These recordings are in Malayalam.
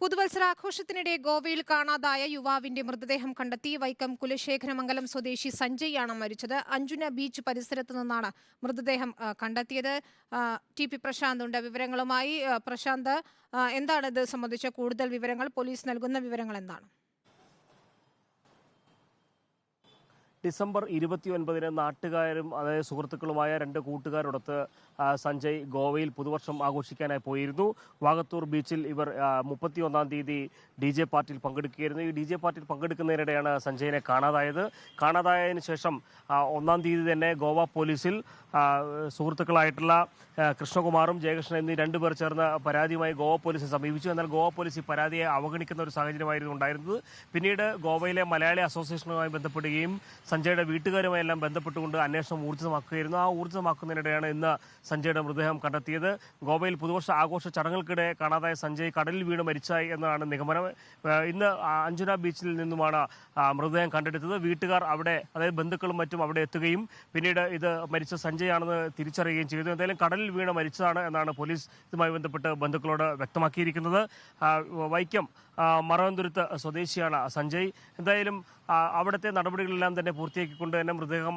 പുതുവത്സരാഘോഷത്തിനിടെ ഗോവയിൽ കാണാതായ യുവാവിന്റെ മൃതദേഹം കണ്ടെത്തി വൈക്കം കുലശേഖരമംഗലം സ്വദേശി സഞ്ജയ് ആണ് മരിച്ചത്. അഞ്ജുന ബീച്ച് പരിസരത്ത് നിന്നാണ് മൃതദേഹം കണ്ടെത്തിയത്. ടി പി പ്രശാന്ത് ഉണ്ട്. വിവരങ്ങളുമായി പ്രശാന്ത് എന്താണ് ഇത് സംബന്ധിച്ച കൂടുതൽ വിവരങ്ങൾ? പോലീസ് നൽകുന്ന വിവരങ്ങൾ എന്താണ്? ഡിസംബർ ഇരുപത്തി ഒൻപതിന് നാട്ടുകാരും അതായത് സുഹൃത്തുക്കളുമായ രണ്ട് കൂട്ടുകാരോടൊത്ത് സഞ്ജയ് ഗോവയിൽ പുതുവർഷം ആഘോഷിക്കാനായി പോയിരുന്നു. വാഗത്തൂർ ബീച്ചിൽ ഇവർ മുപ്പത്തി ഒന്നാം തീയതി ഡി ജെ പാർട്ടിയിൽ പങ്കെടുക്കുകയായിരുന്നു. ഈ ഡി ജെ പാർട്ടിയിൽ പങ്കെടുക്കുന്നതിനിടെയാണ് സഞ്ജയിനെ കാണാതായത്. കാണാതായതിനു ശേഷം ഒന്നാം തീയതി തന്നെ ഗോവ പോലീസിൽ സുഹൃത്തുക്കളായിട്ടുള്ള കൃഷ്ണകുമാറും ജയകൃഷ്ണൻ എന്നീ രണ്ടുപേർ ചേർന്ന് പരാതിയുമായി ഗോവ പോലീസിനെ സമീപിച്ചു. എന്നാൽ ഗോവ പോലീസ് ഈ പരാതിയെ അവഗണിക്കുന്ന ഒരു സാഹചര്യമായിരുന്നു ഉണ്ടായിരുന്നത്. പിന്നീട് ഗോവയിലെ മലയാളി അസോസിയേഷനുമായി ബന്ധപ്പെടുകയും സഞ്ജയുടെ വീട്ടുകാരുമായി എല്ലാം ബന്ധപ്പെട്ടുകൊണ്ട് അന്വേഷണം ഊർജിതമാക്കുകയായിരുന്നു ആ ഊർജിതമാക്കുന്നതിനിടെയാണ് ഇന്ന് സഞ്ജയുടെ മൃതദേഹം കണ്ടെത്തിയത്. ഗോവയിൽ പുതുവർഷ ആഘോഷ ചടങ്ങുകൾക്കിടെ കാണാതായ സഞ്ജയ് കടലിൽ വീണ് മരിച്ചായി എന്നാണ് നിഗമനം. ഇന്ന് അഞ്ജുന ബീച്ചിൽ നിന്നുമാണ് മൃതദേഹം കണ്ടെടുത്തത്. വീട്ടുകാർ അവിടെ അതായത് ബന്ധുക്കളും മറ്റും അവിടെ എത്തുകയും പിന്നീട് ഇത് മരിച്ച സഞ്ജയ് ആണെന്ന് തിരിച്ചറിയുകയും ചെയ്തു. എന്തായാലും കടലിൽ വീണ് മരിച്ചതാണ് എന്നാണ് പോലീസ് ഇതുമായി ബന്ധപ്പെട്ട് ബന്ധുക്കളോട് വ്യക്തമാക്കിയിരിക്കുന്നത്. വൈക്കം മറവന്തുരുത്ത് സ്വദേശിയാണ് സഞ്ജയ്. എന്തായാലും അവിടുത്തെ നടപടികളെല്ലാം തന്നെ പൂർത്തിയാക്കിക്കൊണ്ട് തന്നെ മൃതദേഹം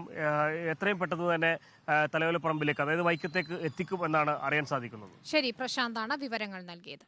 എത്രയും പെട്ടെന്ന് തന്നെ തലവലപ്പറമ്പിലേക്ക് അതായത് വൈക്കത്തേക്ക് എത്തിക്കും എന്നാണ് അറിയാൻ സാധിക്കുന്നത്. ശരി പ്രശാന്താണ് വിവരങ്ങൾ നൽകിയത്.